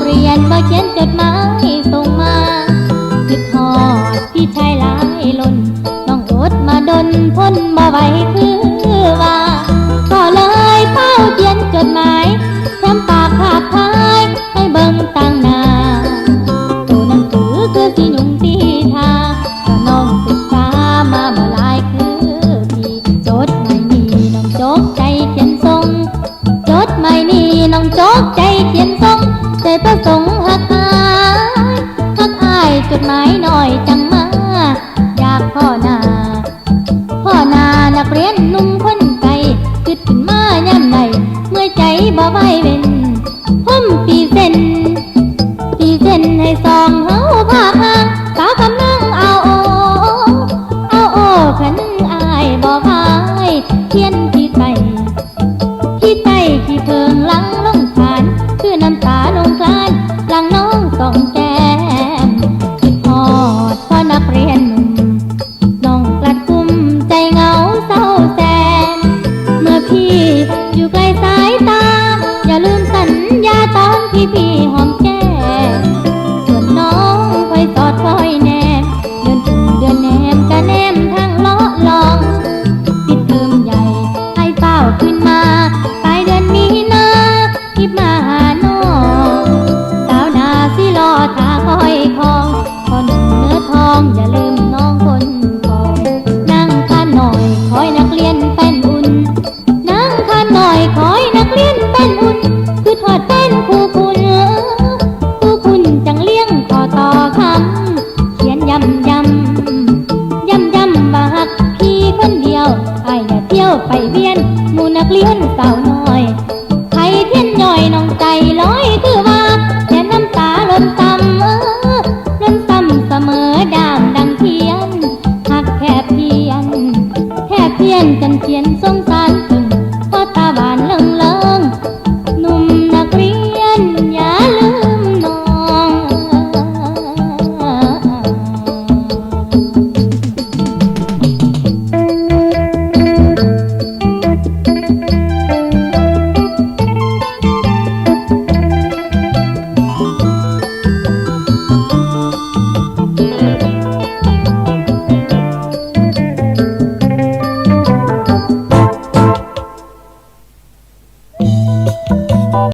เรียนบ่เขียนจดหมายส่งมาคิดฮอดพี่ชายหลายล้นต้องอดมาดนพ้นบ่ไหวคือว่า ก็เลยเฝ้าเขียนจดหมายแถมปากขาดท้ายให้เบิ่งต่างหน้าตัวหนังสือคือสีหนุ่มตีทาก็น้องศึกษามาบ่หลายคือพี่จดไม่มีน้องจกใจเขียนทรงจดไม่มีน้องจกใจ ประสงค์หักอายหักอายจดหมายหน่อยจังมาอยากพ่อนาพ่อนานักเรียนนุ่มคนไกลคิดขึ้นมาย่ำใดเมื่อใจบ่ไหวเว้นผมปีเส้น ยำยำยาหักพี่คนเดียวไอ้เนี่ยเที่ยวไปเวียนมูนักเลี้ยนเต่าน้อยไข่เทียนย่อยน้องใจลอยคือว่าแค่น้ำตาล้นต่ำเออล้นต่ำเสมอดามดังเทียนหักแค่เพียนแค่เพียนจนเทียนสงสาร